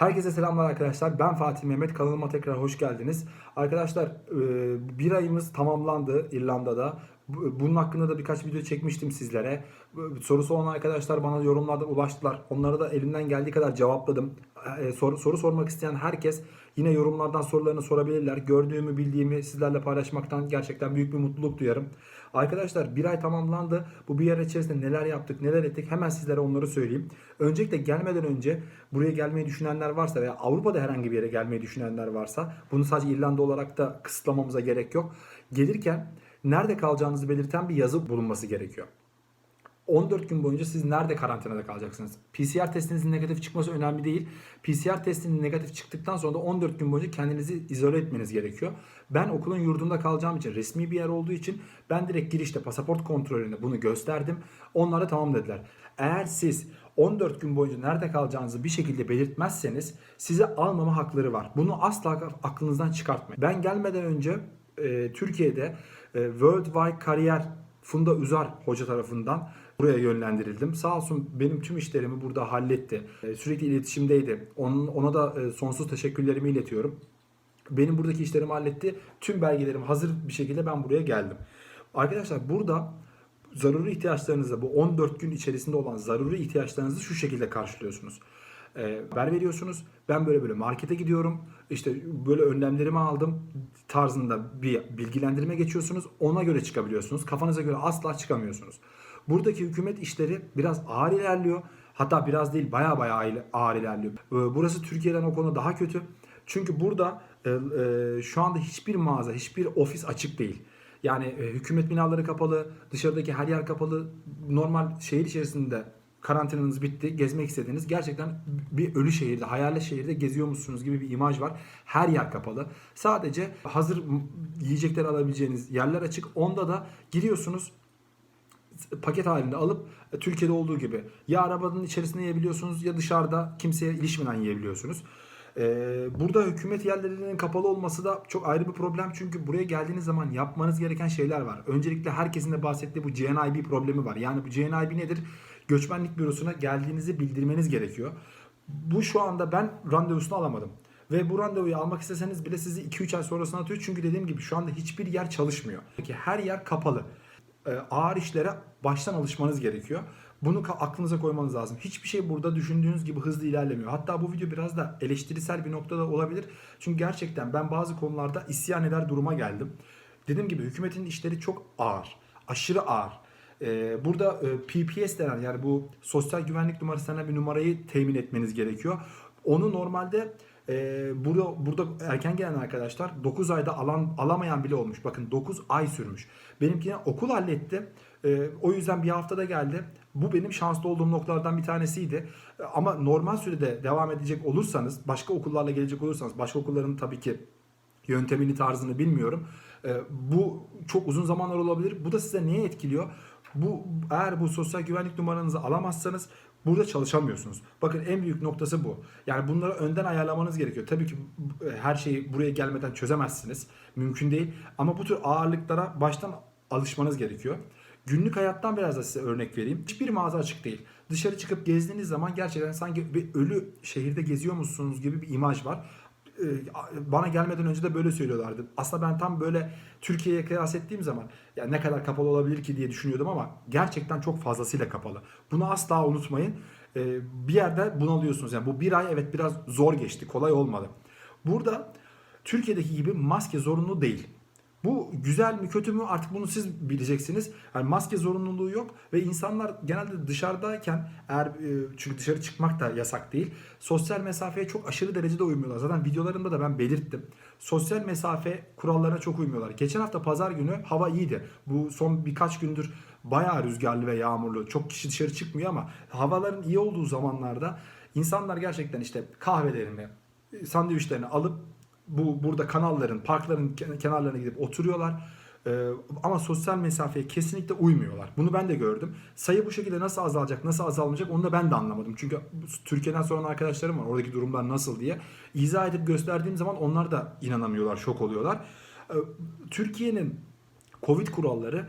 Herkese selamlar arkadaşlar. Ben Fatih Mehmet. Kanalıma tekrar hoş geldiniz. Arkadaşlar e, bir ayımız tamamlandı İrlanda'da. Bu- Bunun hakkında da birkaç video çekmiştim sizlere. Sorusu olan arkadaşlar bana yorumlarda ulaştılar. Onlara da elimden geldiği kadar cevapladım. E, Soru, soru sormak isteyen herkes yine yorumlardan sorularını sorabilirler. Gördüğümü, bildiğimi sizlerle paylaşmaktan gerçekten büyük bir mutluluk duyarım. Arkadaşlar bir ay tamamlandı. Bu bir ay içerisinde neler yaptık, neler ettik hemen sizlere onları söyleyeyim. Öncelikle gelmeden önce buraya gelmeyi düşünenler varsa veya Avrupa'da herhangi bir yere gelmeyi düşünenler varsa bunu sadece İrlanda olarak da kısıtlamamıza gerek yok. Gelirken nerede kalacağınızı belirten bir yazı bulunması gerekiyor. 14 gün boyunca siz nerede karantinada kalacaksınız? PCR testinizin negatif çıkması önemli değil. PCR testinin negatif çıktıktan sonra da 14 gün boyunca kendinizi izole etmeniz gerekiyor. Ben okulun yurdunda kalacağım için resmi bir yer olduğu için ben direkt girişte pasaport kontrolünde bunu gösterdim. Onlara tamam dediler. Eğer siz 14 gün boyunca nerede kalacağınızı bir şekilde belirtmezseniz size almama hakları var. Bunu asla aklınızdan çıkartmayın. Ben gelmeden önce e, Türkiye'de e, Worldwide Kariyer Funda Üzar hoca tarafından buraya yönlendirildim. Sağ olsun benim tüm işlerimi burada halletti. E, Sürekli iletişimdeydi. Onun, ona da e, sonsuz teşekkürlerimi iletiyorum. Benim buradaki işlerimi halletti. Tüm belgelerim hazır bir şekilde ben buraya geldim. Arkadaşlar burada zaruri ihtiyaçlarınızı bu 14 gün içerisinde olan zaruri ihtiyaçlarınızı şu şekilde karşılıyorsunuz. Ee, haber veriyorsunuz. Ben böyle böyle markete gidiyorum. İşte böyle önlemlerimi aldım tarzında bir bilgilendirme geçiyorsunuz. Ona göre çıkabiliyorsunuz. Kafanıza göre asla çıkamıyorsunuz. Buradaki hükümet işleri biraz ağır ilerliyor. Hatta biraz değil baya baya ağır ilerliyor. Ee, Burası Türkiye'den o konuda daha kötü. Çünkü burada e, e, şu anda hiçbir mağaza, hiçbir ofis açık değil. Yani e, hükümet binaları kapalı, dışarıdaki her yer kapalı. Normal şehir içerisinde karantinanız bitti, gezmek istediğiniz gerçekten bir ölü şehirde, hayalet şehirde geziyormuşsunuz gibi bir imaj var. Her yer kapalı. Sadece hazır yiyecekler alabileceğiniz yerler açık. Onda da giriyorsunuz, paket halinde alıp e, Türkiye'de olduğu gibi ya arabanın içerisinde yiyebiliyorsunuz ya dışarıda kimseye ilişmeden yiyebiliyorsunuz. Ee, burada hükümet yerlerinin kapalı olması da çok ayrı bir problem çünkü buraya geldiğiniz zaman yapmanız gereken şeyler var. Öncelikle herkesin de bahsettiği bu GNIB problemi var. Yani bu GNIB nedir? Göçmenlik bürosuna geldiğinizi bildirmeniz gerekiyor. Bu şu anda ben randevusunu alamadım. Ve bu randevuyu almak isteseniz bile sizi 2-3 ay sonrasına atıyor. Çünkü dediğim gibi şu anda hiçbir yer çalışmıyor. Peki her yer kapalı. Ee, ağır işlere baştan alışmanız gerekiyor. Bunu aklınıza koymanız lazım. Hiçbir şey burada düşündüğünüz gibi hızlı ilerlemiyor. Hatta bu video biraz da eleştirisel bir noktada olabilir. Çünkü gerçekten ben bazı konularda isyan eder duruma geldim. Dediğim gibi hükümetin işleri çok ağır. Aşırı ağır. Ee, burada e, PPS denen yani bu sosyal güvenlik numarası denen bir numarayı temin etmeniz gerekiyor. Onu normalde e, burada burada erken gelen arkadaşlar 9 ayda alan alamayan bile olmuş. Bakın 9 ay sürmüş. Benimkine okul halletti. E, o yüzden bir haftada geldi. Bu benim şanslı olduğum noktalardan bir tanesiydi. E, Ama normal sürede devam edecek olursanız, başka okullarla gelecek olursanız, başka okulların tabii ki yöntemini tarzını bilmiyorum. Ee, bu çok uzun zamanlar olabilir. Bu da size neye etkiliyor? Bu eğer bu sosyal güvenlik numaranızı alamazsanız burada çalışamıyorsunuz. Bakın en büyük noktası bu. Yani bunları önden ayarlamanız gerekiyor. Tabii ki e, her şeyi buraya gelmeden çözemezsiniz. Mümkün değil. Ama bu tür ağırlıklara baştan alışmanız gerekiyor. Günlük hayattan biraz da size örnek vereyim. Hiçbir mağaza açık değil. Dışarı çıkıp gezdiğiniz zaman gerçekten sanki bir ölü şehirde geziyormuşsunuz gibi bir imaj var bana gelmeden önce de böyle söylüyorlardı. Aslında ben tam böyle Türkiye'ye kıyas ettiğim zaman ya ne kadar kapalı olabilir ki diye düşünüyordum ama gerçekten çok fazlasıyla kapalı. Bunu asla unutmayın. E, Bir yerde bunalıyorsunuz. Yani bu bir ay evet biraz zor geçti. Kolay olmadı. Burada Türkiye'deki gibi maske zorunlu değil. Bu güzel mi kötü mü artık bunu siz bileceksiniz. Yani maske zorunluluğu yok ve insanlar genelde dışarıdayken eğer e, çünkü dışarı çıkmak da yasak değil. Sosyal mesafeye çok aşırı derecede uymuyorlar. Zaten videolarımda da ben belirttim. Sosyal mesafe kurallarına çok uymuyorlar. Geçen hafta pazar günü hava iyiydi. Bu son birkaç gündür bayağı rüzgarlı ve yağmurlu. Çok kişi dışarı çıkmıyor ama havaların iyi olduğu zamanlarda insanlar gerçekten işte kahvelerini, sandviçlerini alıp bu burada kanalların, parkların ken- kenarlarına gidip oturuyorlar. Ee, ama sosyal mesafeye kesinlikle uymuyorlar. Bunu ben de gördüm. Sayı bu şekilde nasıl azalacak, nasıl azalmayacak onu da ben de anlamadım. Çünkü Türkiye'den soran arkadaşlarım var. Oradaki durumlar nasıl diye. İzah edip gösterdiğim zaman onlar da inanamıyorlar, şok oluyorlar. Ee, Türkiye'nin Covid kuralları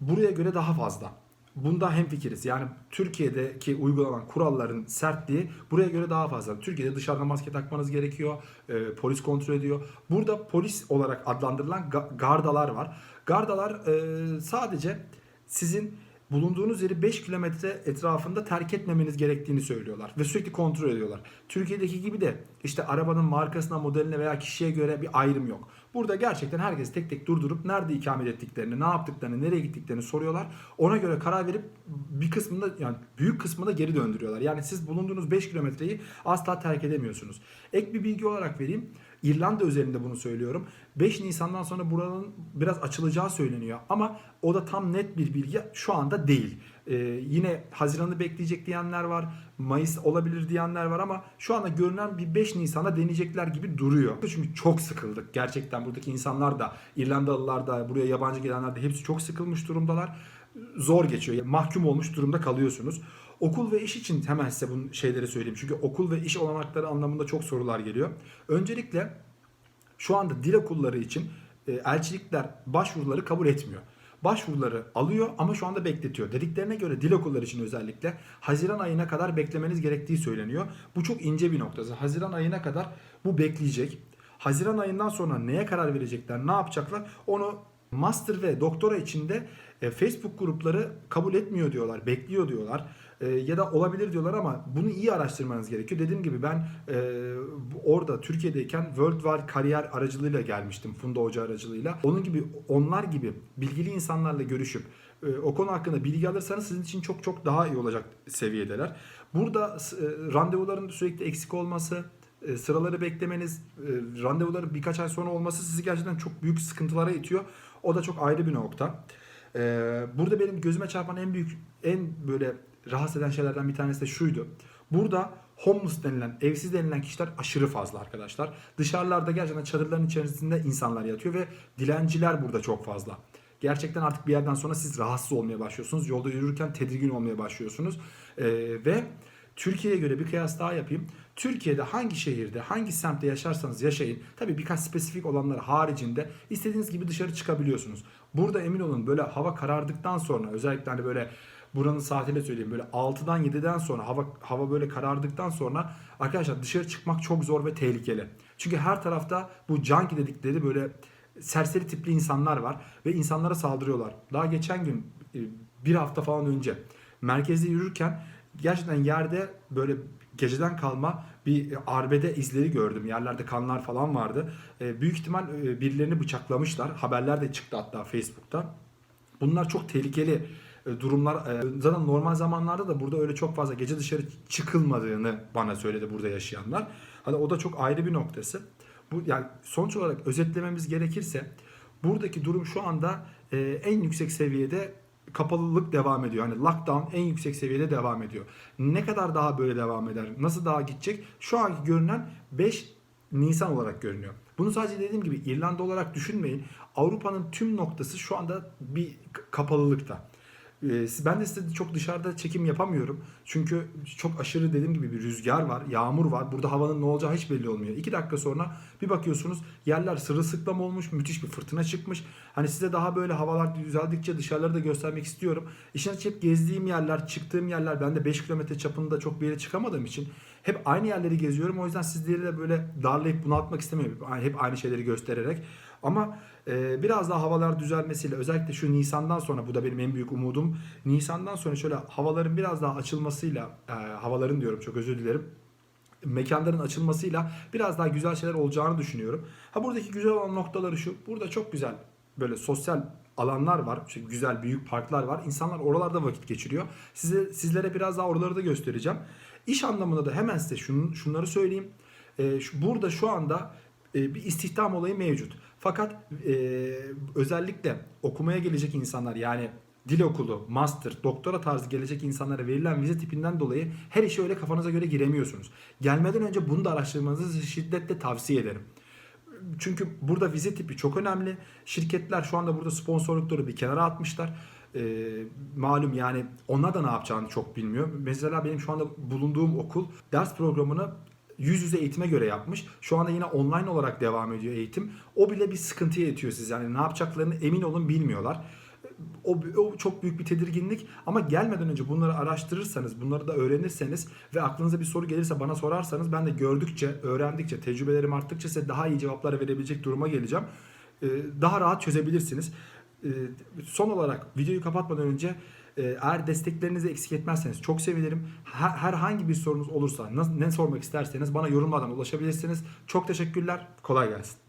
buraya göre daha fazla. Bunda hemfikiriz. Yani Türkiye'deki uygulanan kuralların sertliği buraya göre daha fazla. Türkiye'de dışarıda maske takmanız gerekiyor. e, polis kontrol ediyor. Burada polis olarak adlandırılan ga- gardalar var. Gardalar e, sadece sizin bulunduğunuz yeri 5 kilometre etrafında terk etmemeniz gerektiğini söylüyorlar ve sürekli kontrol ediyorlar. Türkiye'deki gibi de işte arabanın markasına, modeline veya kişiye göre bir ayrım yok. Burada gerçekten herkes tek tek durdurup nerede ikamet ettiklerini, ne yaptıklarını, nereye gittiklerini soruyorlar. Ona göre karar verip bir kısmında yani büyük kısmında geri döndürüyorlar. Yani siz bulunduğunuz 5 kilometreyi asla terk edemiyorsunuz. Ek bir bilgi olarak vereyim. İrlanda özelinde bunu söylüyorum. 5 Nisan'dan sonra buranın biraz açılacağı söyleniyor ama o da tam net bir bilgi şu anda değil. Ee, yine Haziran'ı bekleyecek diyenler var. Mayıs olabilir diyenler var ama şu anda görünen bir 5 Nisan'a deneyecekler gibi duruyor. Çünkü çok sıkıldık. Gerçekten buradaki insanlar da İrlandalılar da buraya yabancı gelenler de hepsi çok sıkılmış durumdalar. Zor geçiyor. Mahkum olmuş durumda kalıyorsunuz. Okul ve iş için hemen size bu şeyleri söyleyeyim. Çünkü okul ve iş olanakları anlamında çok sorular geliyor. Öncelikle şu anda dil okulları için e, elçilikler başvuruları kabul etmiyor. Başvuruları alıyor ama şu anda bekletiyor. Dediklerine göre dil okulları için özellikle Haziran ayına kadar beklemeniz gerektiği söyleniyor. Bu çok ince bir noktası. Haziran ayına kadar bu bekleyecek. Haziran ayından sonra neye karar verecekler, ne yapacaklar onu master ve doktora içinde e, Facebook grupları kabul etmiyor diyorlar, bekliyor diyorlar. E, ya da olabilir diyorlar ama bunu iyi araştırmanız gerekiyor. Dediğim gibi ben e, orada Türkiye'deyken Worldwide kariyer aracılığıyla gelmiştim. Funda Hoca aracılığıyla. Onun gibi onlar gibi bilgili insanlarla görüşüp e, o konu hakkında bilgi alırsanız sizin için çok çok daha iyi olacak seviyedeler. Burada e, randevuların sürekli eksik olması, e, sıraları beklemeniz, e, randevuların birkaç ay sonra olması sizi gerçekten çok büyük sıkıntılara itiyor. O da çok ayrı bir nokta. E, burada benim gözüme çarpan en büyük, en böyle rahatsız eden şeylerden bir tanesi de şuydu. Burada homeless denilen, evsiz denilen kişiler aşırı fazla arkadaşlar. Dışarılarda gerçekten çadırların içerisinde insanlar yatıyor ve dilenciler burada çok fazla. Gerçekten artık bir yerden sonra siz rahatsız olmaya başlıyorsunuz. Yolda yürürken tedirgin olmaya başlıyorsunuz. Ee, ve Türkiye'ye göre bir kıyas daha yapayım. Türkiye'de hangi şehirde, hangi semtte yaşarsanız yaşayın. Tabii birkaç spesifik olanlar haricinde istediğiniz gibi dışarı çıkabiliyorsunuz. Burada emin olun böyle hava karardıktan sonra özellikle hani böyle buranın saatiyle söyleyeyim böyle 6'dan 7'den sonra hava hava böyle karardıktan sonra arkadaşlar dışarı çıkmak çok zor ve tehlikeli. Çünkü her tarafta bu junkie dedikleri böyle serseri tipli insanlar var ve insanlara saldırıyorlar. Daha geçen gün e, bir hafta falan önce merkezde yürürken gerçekten yerde böyle geceden kalma bir e, arbede izleri gördüm. Yerlerde kanlar falan vardı. E, Büyük ihtimal birilerini bıçaklamışlar. Haberler de çıktı hatta Facebook'ta. Bunlar çok tehlikeli durumlar. E, Zaten normal zamanlarda da burada öyle çok fazla gece dışarı çıkılmadığını bana söyledi burada yaşayanlar. Hani o da çok ayrı bir noktası. Bu yani sonuç olarak özetlememiz gerekirse buradaki durum şu anda e, en yüksek seviyede kapalılık devam ediyor. Hani lockdown en yüksek seviyede devam ediyor. Ne kadar daha böyle devam eder? Nasıl daha gidecek? Şu anki görünen 5 Nisan olarak görünüyor. Bunu sadece dediğim gibi İrlanda olarak düşünmeyin. Avrupa'nın tüm noktası şu anda bir kapalılıkta. Ee, Ben de size çok dışarıda çekim yapamıyorum. Çünkü çok aşırı dediğim gibi bir rüzgar var, yağmur var. Burada havanın ne olacağı hiç belli olmuyor. İki dakika sonra bir bakıyorsunuz yerler sırılsıklam olmuş, müthiş bir fırtına çıkmış. Hani size daha böyle havalar düzeldikçe dışarıları da göstermek istiyorum. İşin açıkçası hep gezdiğim yerler, çıktığım yerler, ben de 5 kilometre çapında çok bir yere çıkamadığım için hep aynı yerleri geziyorum. O yüzden sizleri de böyle darlayıp bunaltmak istemiyorum. Hep aynı şeyleri göstererek. Ama e, biraz daha havalar düzelmesiyle özellikle şu Nisan'dan sonra bu da benim en büyük umudum. Nisan'dan sonra şöyle havaların biraz daha açılmasıyla e, havaların diyorum çok özür dilerim mekanların açılmasıyla biraz daha güzel şeyler olacağını düşünüyorum. Ha buradaki güzel olan noktaları şu. Burada çok güzel böyle sosyal alanlar var. İşte güzel büyük parklar var. İnsanlar oralarda vakit geçiriyor. Size sizlere biraz daha oraları da göstereceğim. İş anlamında da hemen size şunu, şunları söyleyeyim. Ee, şu, burada şu anda e, bir istihdam olayı mevcut. Fakat e, özellikle okumaya gelecek insanlar yani dil okulu, master, doktora tarzı gelecek insanlara verilen vize tipinden dolayı her işe öyle kafanıza göre giremiyorsunuz. Gelmeden önce bunu da araştırmanızı şiddetle tavsiye ederim. Çünkü burada vize tipi çok önemli. Şirketler şu anda burada sponsorlukları bir kenara atmışlar. Ee, malum yani onlar da ne yapacağını çok bilmiyor. Mesela benim şu anda bulunduğum okul ders programını yüz yüze eğitime göre yapmış. Şu anda yine online olarak devam ediyor eğitim. O bile bir sıkıntıya itiyor siz. Yani ne yapacaklarını emin olun bilmiyorlar. o, o çok büyük bir tedirginlik ama gelmeden önce bunları araştırırsanız, bunları da öğrenirseniz ve aklınıza bir soru gelirse bana sorarsanız ben de gördükçe, öğrendikçe, tecrübelerim arttıkça size daha iyi cevaplar verebilecek duruma geleceğim. Ee, Daha rahat çözebilirsiniz. Ee, Son olarak videoyu kapatmadan önce eğer desteklerinizi eksik etmezseniz çok sevinirim. Her- Herhangi bir sorunuz olursa, ne sormak isterseniz bana yorumlardan ulaşabilirsiniz. Çok teşekkürler. Kolay gelsin.